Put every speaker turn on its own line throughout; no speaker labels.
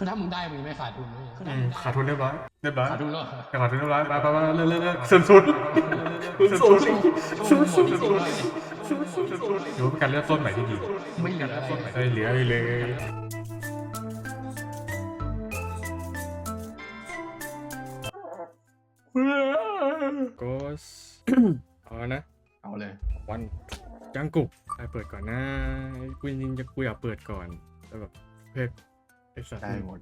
คือถ้ามึงได้มึงไม่ขาดทุนเลย
ขาดทุนเรียบร้อยเรียบร้อย
ขาดทุนแล้วหรอ
ขาดทุนเรียบร้อยไปไปไปเรื่อยเรื่อยเรื่อยเสื่อมสุดเสื่อมสุดช่วงหมดจริงๆเลยหรือว่าเป็นการเลือกต้นใหม่ที่ดี
ไม่เหลือต้นใหม่ได้
เหลือเลยโกสเอานะ
เอาเลย
วันจังกุกใครเปิดก่อนนะกูยิงจะกูอยากเปิดก่อนแต่แบบเพชร สัตว์
ได้หมด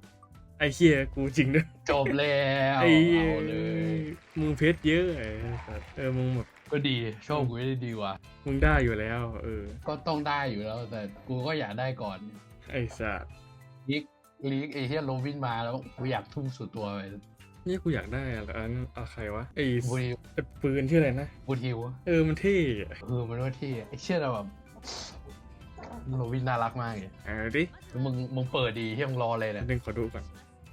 ไอ้เคียกูจริงด้วย
จบแล้ว
ไอ้เหี้ย
เอาเลย
มึงเพชรเยอะไอ้สัตว์เออมึงแบบ
ก็ดีโชคกูได้ดีกว่า
มึงได้อยู่แล้ว เออ
ก็ต้องได้อยู่แล้ว แต่กูก็อยากได้ก่อน
ไอ้สัตว์
ลีกลีกเอเชียโรวินมาแล้วกูอยากทุ่มสุดตัวไป
นี่กูอยากได้อะไรอันอะใครวะไอ้
บูทิว
ไอ้ปืนชื่ออะไรนะ
บูทิว
เออมันเท่อะ
เออมันว่าที่ไอเชี่ยเราแบบ โรวินน่ารักมากเลย
เอาดิ
แล้วมึงมึงเปิดดีที่มึงรอเลยเนี่ย
ดึงขอดูก่อน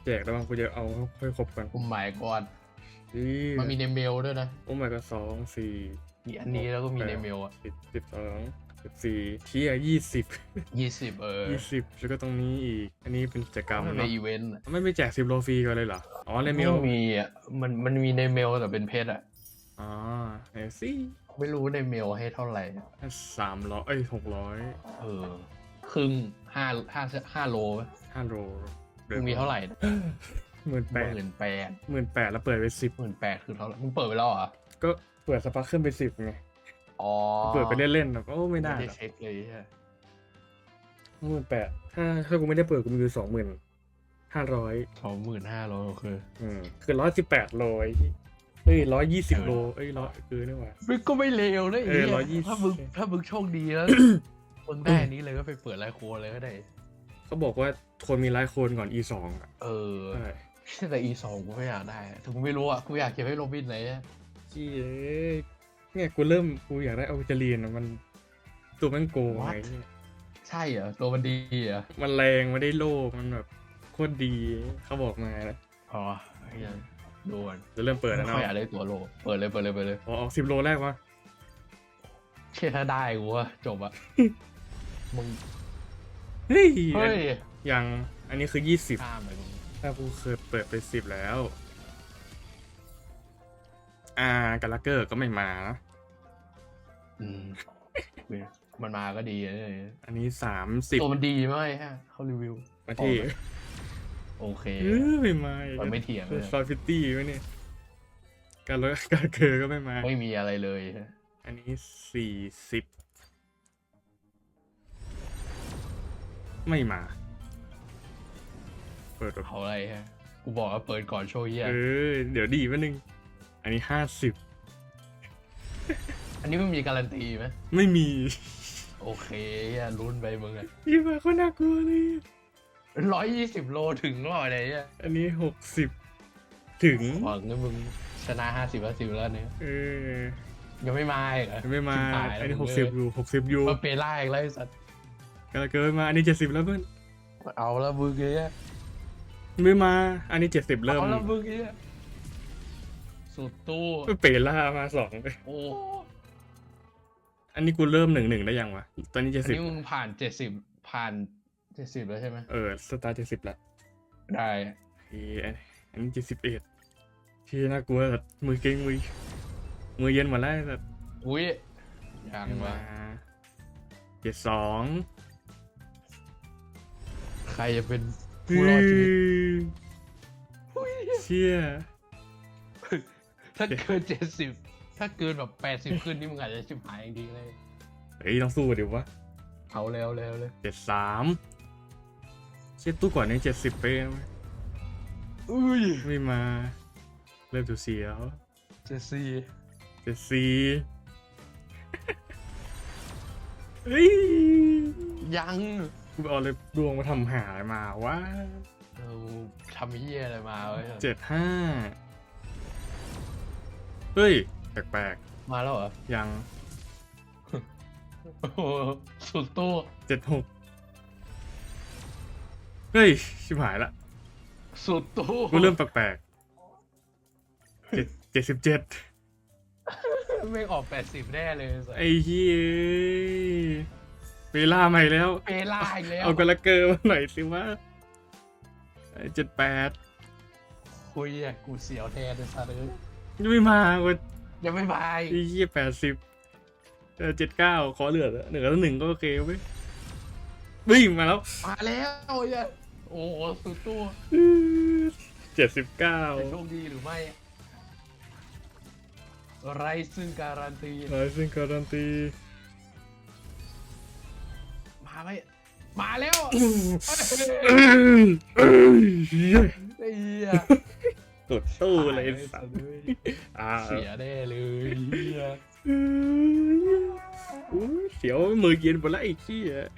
แจกแล้วมั้งกูจะเอาให้ครบก่อน
กูหมายก่อน
นี่
มันมีในเมลด้วยนะ
โอ้ my god สองสี่
มีอันนี้แล้วก็มีในเมลอะ
สิบสิบสองสิบสี่เที่ยยี่สิบ
ยี่สิบเออ
ยี่สิบแล้วก็ตรงนี้อีก อันนี้เป็นกิจกรรม
มันใน
เนาะ
อีเวนต์อะ
ไม่ไม่แจกสิบโลฟรีกันเลยเหรอ อ๋อในเม
ไม่
ล
มีอะมันมันมีในเมลแต่เป็นเพชรอะ
อ๋อไอซี่
ไม่รู้ในเมลให้เท่าไหร่
สามร้อยเอ้ยหกร้อย
เออ ครึ่งห้าห้าห้าโลไหม
ห้าโล
มึงมีเท่าไหร่
หมื่น
ห
แปด
มื่นแปด
หมื่นแปดแล้วเปิดไปสิบ
หมื่นแปดคือเท่าไหร่มึงเปิดไปแล้วเหรอ
ก็เปิดสปาร์คขึ้นไปสิบไง
อ๋อ
เปิดไปเล่นๆแบบโอ้ไม่ได้
ไม่ได้
หรอก
เช็คเลยใช่ไหม
หมื่นแปดถ้าถ้ากูไม่ได้เปิดกูมีอยู่สองหมื่นห้าร้อย
สองหมื่นห้าโลคือ
อืมคือร้อยสิบแปดโลไอ้ที่ เอ้ยร้อยยี่สิบโลเอ้ยร้อยคือนี่หว่า
มันก็ไม่เลวนะ
เออ
ไหี้
120
ถ้ามึงถ้ามึงโชคดีแล้ว มึงได้อันนี้เลยก็ไปเปิดไลน์โคนเลยก็ได้
เขาบอกว่าคนมีไลฟ์โคนก่อน e สองอะ
เออ
ใช่
แต่ e สองกูไม่อยากได้อะถึงไม่รู้อะกูอยากเก็บให้โรบินไหนอะ
จี้เอ้ยเนี่ยกูเริ่มกูอยากได้เอาจารีนอะมันตัวมันโกงไงเนี่ย
ใช่เหรอตัวมันดีเหรอ
มันแรงมันได้โลมันแบบโคตรดีเขาบอกมานะ
อ๋อไอ้เหี้ย โดน
จะเริ่มเปิดแล้ว
ไม่
เนาะ
ค่อยอยากได้ตัวโล เปิดเลยเปิดเลยเปิดเลย
อ๋อออกสิบโลแรกวะ
เชื่อถ้าได้กูว่าจบอะ มึง
เฮ้ย
เฮ้ย
ยังอันนี้คือยี่สิบ
ข้ามเลยมึง
ถ้ากูเคยเปิดไปสิบแล้ว อ่ากาลาเกอร์ก็ไม่มานะ
อืมมันมาก็ดีเลย
อันนี้สามสิบ
ตัวมันดีไหมฮะเขารีวิว
มาที่
โอเค
เออไม่มา
มันไม่เถียงเลย
ซอยฟิตตี้วะเนี่ยการลดการเกอร์ก็ไม่มา
ไม่มีอะไรเลยฮะ
อันนี้สี่สิบไม่มา เปิดแบบ
เขาอะไรฮะ กูบอกว่าเปิดก่อนโชว์เฮีย
เออ เดี๋ยวดีแป๊บนึง อันนี้ห้าสิบ
อันนี้ไม่มีการันตีไหม
ไม่มี
โอเคเฮียลุ้นไปมึงอะ
ยี่มาก็น่ากลัวเลย
ร้อยยี่สิบโลถึงหรอไหนเนี่ย
อันนี้หกสิบถึง
หวังว่ามึงชนะห้าสิบห้าสิบแล้วเนี่ย
เออ
ยังไม่มาอีกเหรอ
ไม่มา
ชิบหยแล้ว
อันนี้ห
มึ
ก
ง
สิบ
เอ้ย
อยู่หกสิบอยู่
มาเปล่าอีกแล้วไอ้สัตว์
กาเกินมาอันนี้เจ็ดสิบแล้วเพื่อน
เอาแล้วมึงเงี้ย
ไม่มา อันนี้เจ็ดสิบเริ่ม
เอาแล้วมึงเงี้ยสุดตู้
เปล่ามาสองไป
โอ้
อันนี้กูเริ่มหนึ่งหนึ่งได้ยังวะตอนนี้
อั
เจ็
น
ดสิบ
นี้มึงผ่านเจ็ดสิบผ่าน เจ็ดสิบแล้วใช่ไหม
เออสตาร์เจ็ดสิบละ
ได้
เฮ้ยอันนี้เจ็ดสิบเอ็ดที่น่ากลัวแบบมือเก่งมือมือเย็นหมดแล้วแบบ
อุ้ยยัง
มา
มา
เจ็ดสอง
ใครจะเป็นผู้รอดชีวิต
เชี่ย
ถ้าเกินเจ็ดสิบถ้าเกินแบบแปดสิบขึ้นนี่มึงอาจจะชิบหายจริงๆเลย
เฮ้ยต้องสู้เดี๋ยววะ
เอาแล้วแล้วเลย
เจ็ดสาม เชี่ยตู้ก่อนนี้เจ็ดสิบไปแล้ว
อุ้ย
ไม่มา เริ่มดูเสียว
เจ็ดสี่
เจ็ดสี่เฮ้ย
ยัง
กูเอาเลยดวงมาทำหาอะไรมาวะ
เราทำเฮียอะไรมาไว้ย
เจ็ดห้าเฮ้ย แปลก
มาแล้วเหรอ
ๆยัง
โอ้โหสุดตู้
เจ็ดหก เฮ้ย ชิบหายละ
สุดตู้
กูเริ่มแปลกๆเจ็ดเจ็ดสิบเจ็ด
ไม่ออกแปดสิบแน่เลยสัส
ไอ้เหี้ยเวลาใหม่แล้ว
เปล่าอีกแล้ว
เอากระเกอร์มาหน่อยสิวะเจ็ดแปด
คุยอะกูเสียวแทนเลยสัตว์เลย
ยังไม่มาเว้ย
ยังไม่บาย
ไอ้เหี้ยแปดสิบเออเจ็ดเก้าขอเหลือเหลือหนึ่งก็โอเคเว้ยวิ่งมาแล้ว
มาแล้วไอ้เหี้ย โอ้โหสุดตัว
เจ็ดสิบเก้า
จะโชคดีหรือไม่ไรซึ่งการันตี
ร้อยซึ่งการันตี
มาไหมมาแล้ว
เอ้ยเอ้ยเหี้ย
ไอ้เหี้ย
กดตู้เลยสัตว์
เลย
อ่า
เสียแน่เลยเหี้ย
เอ้ยอุ๊ยเสียวมือเย็นหมดแล้วไอ้ขี้อะ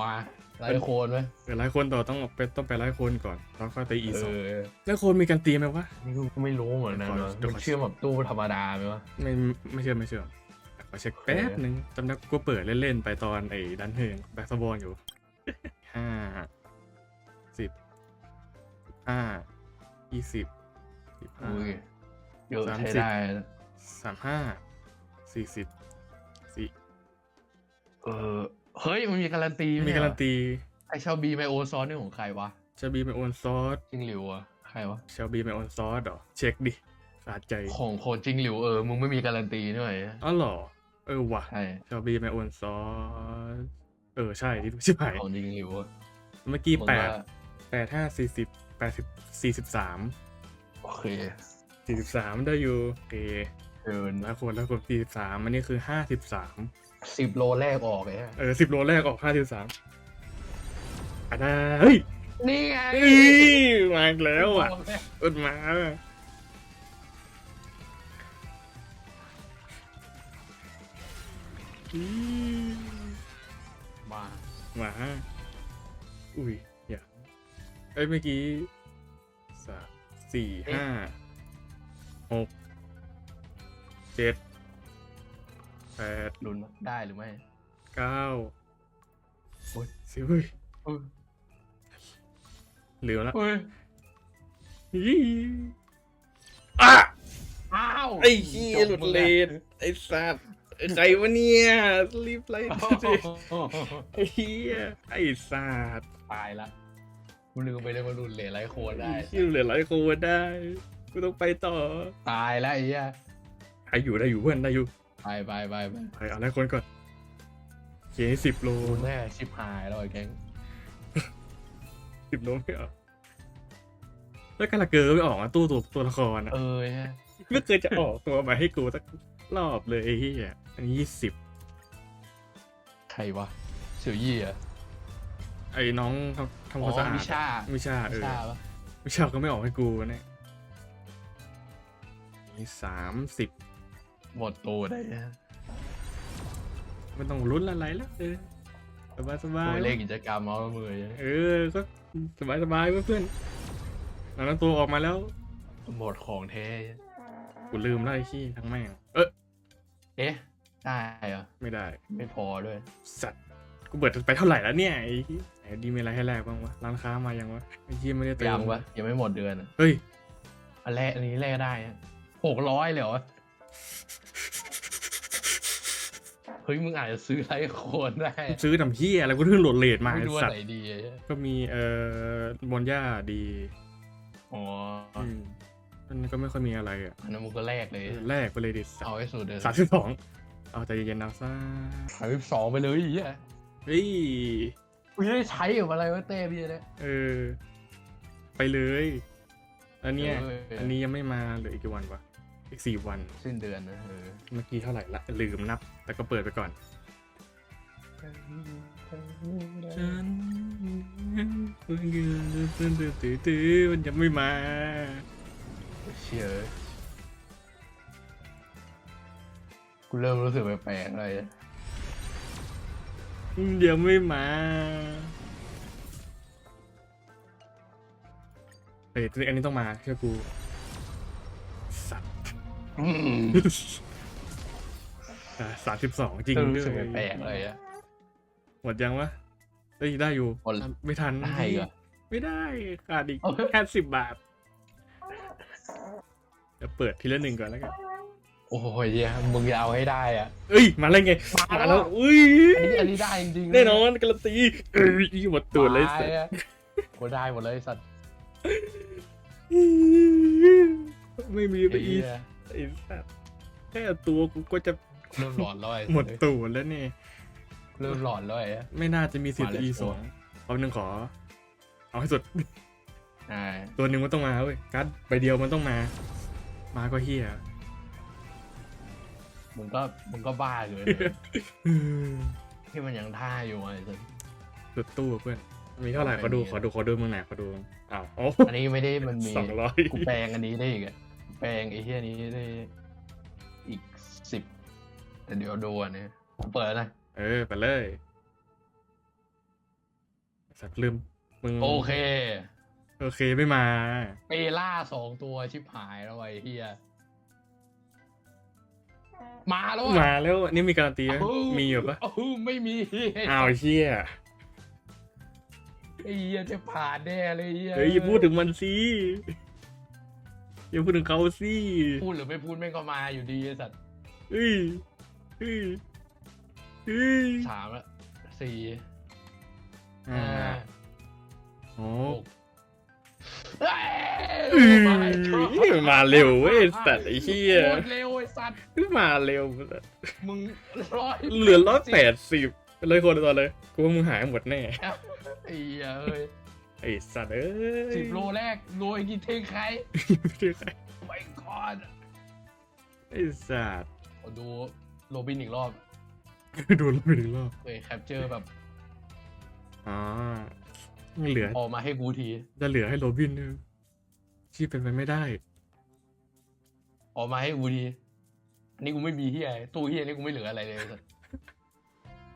มา ไล่โคนไหม
เดี๋ยวไล่คนต่อต้องไปต้องไปไล่คนก่อนแล้วค่อยไปอี
เอ
สอง
อ
แล้วคนมีการตีไหมวะ
นี่กูไม่รู้เหมือนกัน
เดี๋ยวขอ
นะ
เดี๋ยวขอ
มันเชื่อมแบบตู้ธรรมดาไหมวะ
ไม่ไม่เชื่อไม่เชื่อขอเช็คแป๊บหนึ่งจำได้กูเปิดเล่นๆไปตอนไอ้ดันเฮิงแบ็กสบอลอยู่ห้าสิบห้ายี่สิบสิบห้า
อุ้ยเยอะ
สาม
ใช้
สิบ
ได้นะ
สามห้าสี่สิบสี่
เออ เฮ้ยมันมีการันตีไห
มีการันตี
ไอชาวบีไมโอซอนนี่ของใครวะ
ชาบีไมโอนซอส
จิงหลิวอะใครวะ
ชาบีไมโอนซอสเหรอเช็คดิขาดใจ
ของโคนจิงหลิวเออมึงไม่มีการันตีด้วย
อ๋อเหรอเออว่ะ
ใช่
ชาบีไมโอนซอสเออใช่ที่ชิบหาย
ของจิงหลิวอะ
เมื่อกี้
มึง
แปด
ว่า
แปดห้าสี่สิบแปดสิบสี่สิบสาม
โอเค
สี่สิบสามได้อยู่โอเค
เกิน
แล้วคนแล้วคนสี่สิบสามอันนี้คือห้าสิบสาม
สิบโลแรกออกเลยฮะ
เออสิบโลแรกออกห้าสิบสามอะนะเฮ้ย
นี่ไง
เฮ้ยมาอีกแล้วอะอดมาอี๋
มา
มาอุ้ยอย่าเอ้ยเมื่อกี้สามสี่ห้าหก เจ็ดแปด
ลุ้นได้หรือไม่
เก้า
โอ๊ย
สิบเฮ้ย
เฮ้ย
เหลือแล้ว
เฮ้ย
อี๋อะ
อ้าว
ไอ้ขี้หลุดเลนไอ้สัตว์ใครวะเนี่ยรีบไล่
โอ้
ดิ
โห
ไอ้เหี้ยไอ้สัตว์
ตายละกูลืมไปเลยว่ารุนเลนไรโคนได้
คิวเหลือร้อยโคนได้กูต้องไปต่อ
ตายแล้วไอ้เหี้ย
ใครอยู่ได้อยู่เพื่อนได้อยู่
ไปไปไปไป
ไปเอาไล่คนก่อนโอเคสิบโล
รุนแน่ชิบหายแล้วไอ้แก๊ง
สิบโลไม่ออกแล้วกาลาเกอร์ไม่ออกอะตู้ตัวตัวละครอะ
เออฮะ
ไม่เคยจะออกตัวมาให้กูสักรอบเลยไอ้เหี้ยอันนี้ยี่สิบ
ใครวะเสี่ยวยี่อะ
ไอ้น้องทำทำ
อ๋
ความสะ
อ
อาด
วิชา
วิชาเอ
วิ
อ
ชาปะ
วิชาก็ไม่ออกให้กูเนี่ยมีสามสิบ
หมดตัวได้ฮะ
ไม่ต้องลุ้นอะไรแล้วเออสบายสบาย
โอ้ยเลขกิจกรรมเอาละมือยัง
เออก็สบายสบายเพื่อนๆแล้วตัวออกมาแล้ว
หมดของแท้
กูลืมแล้วไอ้ขี้ทั้งแม่งเออ
เอ๊ะได้เหรอ
ไม่ได้
ไม่พอด้วย
สัตว์กูเบิดไปเท่าไหร่แล้วเนี่ยไอ้เหี้ยไหนดีมีอะไรให้แลกบ้างวะร้านค้ามายังวะไอ้ขี้ไม่ได้เติม
ยังปะยังไม่หมดเดือนอะ
เฮ้ย
อันแรกอันนี้แรกได้หกร้อยเลยเหรอ เฮ้ยมึงอาจจะซื้อไรโคนได้
ซื้อทำเหี้ยอะไรกูเพิ่งโหลดเลทมา
ไม่
ไอ้
รู้ว่า
สัต
ไหน
ว์
ดีอะ
ก็มีเอ่อบอนย่าดี
อ๋อ
อืมมันก็ไม่ค่อยมีอะไรอะ
อันนั้นมึงก็แรกเลย
แรกไปเลยดิสัต
เอา
ว์
ให้สุดเลย
สามสิบสองเอาใจเย็นๆนะซ่า
สามสิบสองไปเลยไอ้เหี้ย
เฮ้ย
กูจะได้ใช้กับอะไรวะเต้พี่เนี่ย
เออ ไปเลย อันเนี้ย
เออ
อันนี้ยังไม่มาเหลืออีกกี่วันวะ อีกสี่วัน
สิ้นเดือนนะเออ
เมื่อกี้เท่าไหร่ละลืมนับ แต่ก็เปิดไปก่อน ฉันเพิ่งเงินตื่นตื่นตื่นตื่นมันยังไม่มา
เชี่ยเอ้ยกูเริ่มรู้สึกแปลกๆเลย
ยังไม่มาเฮ้ยอันนี้ต้องมาเชื่อกูสัตว์
อืม
สามสิบสองจริง
เริ่ม
ด้
รู้สึก
วย
แปลกๆเลยอะ
หมดยังวะเอ้ยได้อยู่
หมดแล้ว
ไม่ทัน
ได้เหรอ
ไม่ได้ขาดอีก
เอาเถอะ
แค่สิบบาทเดี๋ยวเปิดทีละหนึ่งก่อนแล้วกัน
โอ้ยเหี้ยมึงจะเอาให้ได้อะ
เอ้ย มาแล้วไง
มา
มา
แล้
แล้ววอุ้ย
อันนี้อันนี้ได้จริงๆะ
แน่นอนการันตีเอ้ยหมดตัวเลย
ตา
สัตว์
อะกูได้หมดเลยไอ้สัตว์
ไม่มีไป
ไอ้
อี
เหี้
ก
ย
ไอ้สัตว์แค่ตัวกูก็จะ
เริ่มหลอนแล้วไอ้
หมดตูดแล้วนี่
เริ่มหลอนแล้วไอ้
ไม่น่าจะมีสิทธิ์
มาเลย
อีสองเอาหนึ่งขอ เอาให้สุด
อ่า
ตัวหนึ่งมันต้องมาเว้ยการ์ดใบเดียวมันต้องมา มาก็เฮีย
มึงก็มึงก็บ้าเกินที่มันยังท่าอยู่ไอ้สัส
สุดตู้อะเพื่อนมีเท่าไหร่ขอดูขอดูขอดูมึงหน่อยขอดูอ้าวโอ้
อันนี้ไม่ได้มันมี
สองร้อย
กูแปลงอันนี้ได้อีกอะ แปลงไอ้เหี้ยนี้ได้อีกสิบแต่เดี๋ยวดูอันนี้กูเปิดนะ
เออไปเลยสัตว์ลืมมึง
โอเค
โอเคไม่มา
เปล่าสองตัวชิบหายแล้วไอ้เหี้ยมาแล้วอะ
มาแล้วนี่มีการันตีไหม
เอ้า
มีอยู่ปะ
เอ้าไม่มี
อ้าวเชี่ย
ไอ้เหี้ยจะผ่านแน่เลยไอ้เหี้ย
เฮ้ยอย่าพูดถึงมันสิ อย่าพูดถึงเขาสิ
พูดหรือไม่พูดแม่งก็มาอยู่ดีไอ้สัตว์
เฮ้ยเฮ้ยเฮ้ย
สามละสี่
อ่า
ห้า
โอ้
หกเอ้ย
เอ้ย
my god
มาเร็วเว้ยสัตว์ไอ้เหี้ย
โคตรเร็วไอ้สัตว์
มาเร็ว
มึงร้อย
เหลือร้อยแปดสิบเลยคนต่อเลยกูว่ามึงหายหมดแน่
ไอ้เหี้ยเอ้ย
ไอ้สัตว์เอ้ย
สิบโลแรกโรยกี่เทงใคร
ไม่ใช่
ไม่ก่อน
ไอ้สัตว์
ขอดูโรบินอีกรอบ
โดนไปถึงรอบ
เคยแคปเจอร์แบบ
อ๋อไม่เหลือ
ออกมาให้กูที
จะเหลือให้โรบินเนอะที่เป็นไปไม่ได้
ออกมาให้กูทีอันนี้กูไม่มีเฮียตู้เฮียนี่กูไม่เหลืออะไรเลยสัส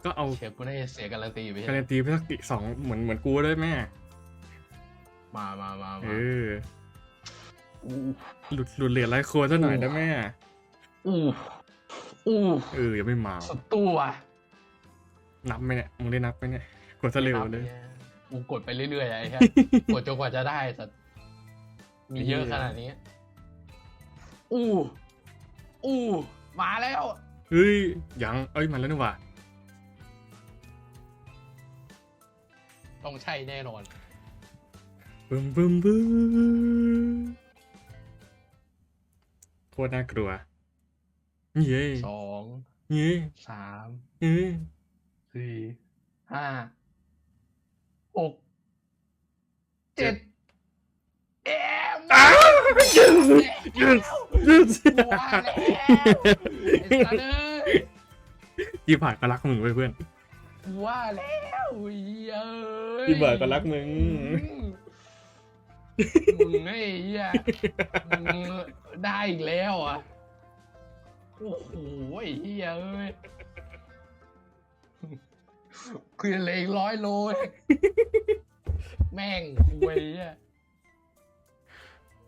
ก็เอา
เชฟกูได้เสียการันตีไป
กา
ใช่ไห
รั
ม
นตีไปสักสองเหมือนเหมือนกูด้วยแม่
มามามา
เอ
มา
อ
อู้
หลุดหลุดเหรียญไรโคนซะหน่อยนะแม่
อู้อู้
เออยังไม่มา
สุดตู้อะ
นับไหมเนี่ยมึงได้นับไหมเนี่ยกดซะเร็วเลย
กูกดไปเรื่อยๆอะไอ้แค่กดจนกว่าจะได้สัสมีเยอะขนาดนี้ อู้อู้มาแล้ว
เฮ้ยยัง เอ้ยมาแล้วนี่หว่า
ต้องใช่แน่นอน
บึมบึมบึมโคตรน่ากลัวเย้
สอง
เย้
สาม
เย้
สี่ห้าหกเจ็ดเอ็ม
อ้าว yes yes yes
ว่าแล้วไอ้สัตว์เอ้ย
ยี่ผ่านก็รักมึงเพื่อน
ว่าแล้วเยเอ้ย
ยี่ผ่านก็รักมึง
มึงไอ้เหี้ยมึงได้อีกแล้วอะโอ้โหไอ้เหี้ยเอ้ยคือเหลยร้อยโลเองแม่งคุยอะ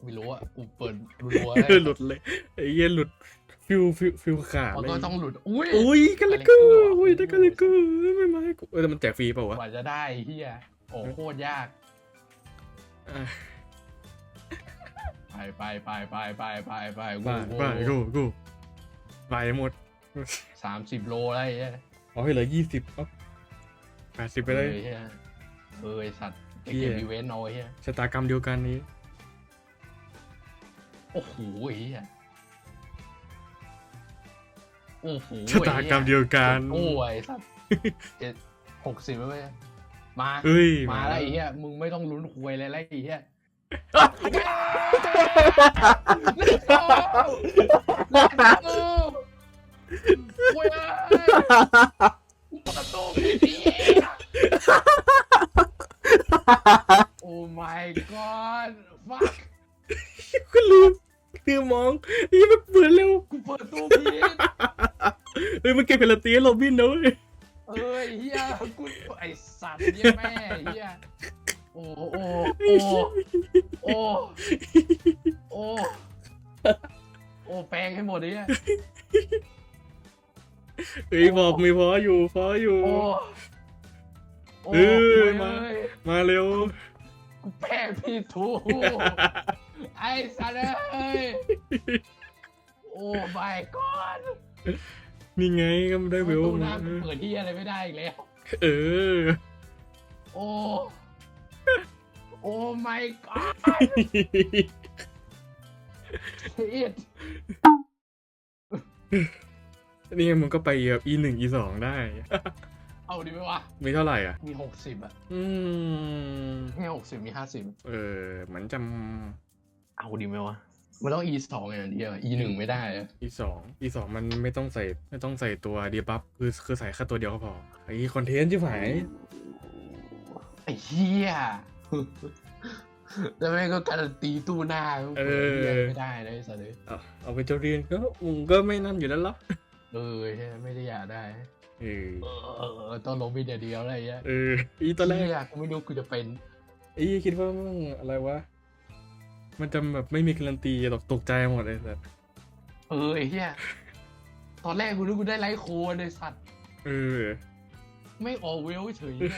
ไม่รู้อะกูเปิดรัวๆ
หลุดเลยไอ้เหี้ยหลุดฟิวฟิวฟิวขาด
มัน
เล
ก็
ย
ต้องหลุดอุ้ย
อุ้ยกันเลยกูอุ้ยได้กันเลยกูไม่มาให้กูเออแต่มันแจกฟรีเปล่าวะ
กว่าจะได้เฮียโอ้โคตรยาก
อะ
ไปไปไปไปไปไปไป
ไปไปกูกูไปหมด
สามสิบโลแล้วไอ้เหี้ย
เอาให้เหลือยี่สิบปั๊บแปดสิบไปเลย
เฮียเอ้ยสัตว์ไป
เหี้
เก็บ
ย
อีเวนต์เอาไอ้เฮีย
ชะตากรรมเดียวกันนี้
โอ้โหไอ้เฮียโอ้โห
ชะตากรรมเดียวกัน
โอ้ยสัตว์เจ็ดหกสิบแล้วไหมมา
เอ้ย
มาแล้วไอ้เหี้ยมึงไม่ต้องลุ้นควยเลยแล้วไอ้เหี้ย Let's go Let's go ควยเลยประตูพี่เหี้ย Oh my god fuck
ก็ลืมลืมมองยี่มันเปิดเร็ว
กูเปิดตู้ผิด
เฮ้ยมันเก็บเป็นละตีให้โรบินนะเว้ย
เอ้ยเหี้ยกูไอสัตว์เหี้ยแม่เหี้ยโอ้โอ้โอ้โอ้ โอ้ โอ้ แปลงให้หมดเลยอะ
เฮ้ยบอกมีพออยู่พออยู่
โอ้ โอ้
เอ้ย
โอ้
มา
เอ้ย
มาเร็ว
กูแป้งพี่ถูกไอ้สัตว์เอ้ย โอ้ my god
นี่ไงก็ไม่ได้เวล
ตู้
มา
น้ำเปิดที่อะไรไม่ได้อีกแล้ว
เออ
โอ้ โอ้ my god เอ็ด
นี่มึงก็ไปแบบ e หนึ่ง e สองได้
เอาดีไหมวะ
มีเท่าไหร่อะ
มีหกสิบอะ
อืม
ไม่หกสิบมีห้าสิบ
เออเหมือนจ
เอาดีไหมวะ มันต้อง e สองอย่างเดียว e หนึ่งไม่ได้อะำ
e สอง e สองมันไม่ต้องใส่ไม่ต้องใส่ตัวดีบัฟคือคือใส่แค่ตัวเดียวก็พอไอ้คอนเทนต์ชิบหาย
ไอ้เหี้ย แล้วแม่งก็การนตีตู้หน้า
เออ
หี้ยไม่ได้เลยไอ้สัตว์เลย
เอาเอาไปจะเรียนก็มึงก็ไม่นั่นอยู่แล้วเหรอ
เออใช่ไม่ได้อยากได้
เออ
เออเออเออต้องลงวิดีโอเดียวอะไรอย่างเงี้ย
เอออีตอนแรก
เหี้ยกูไม่รู้กูจะเป็น
ไอ้คิดว่ามึงอะไรวะมันจะแบบไม่มีการันตีตกตกใจหมดเลยแต่
เออไอ้เหี้ยตอนแรกกูนึกกูได้ไลท์โคนเลยสัตว์
เออ
ไม่ออกเวลเฉยเลย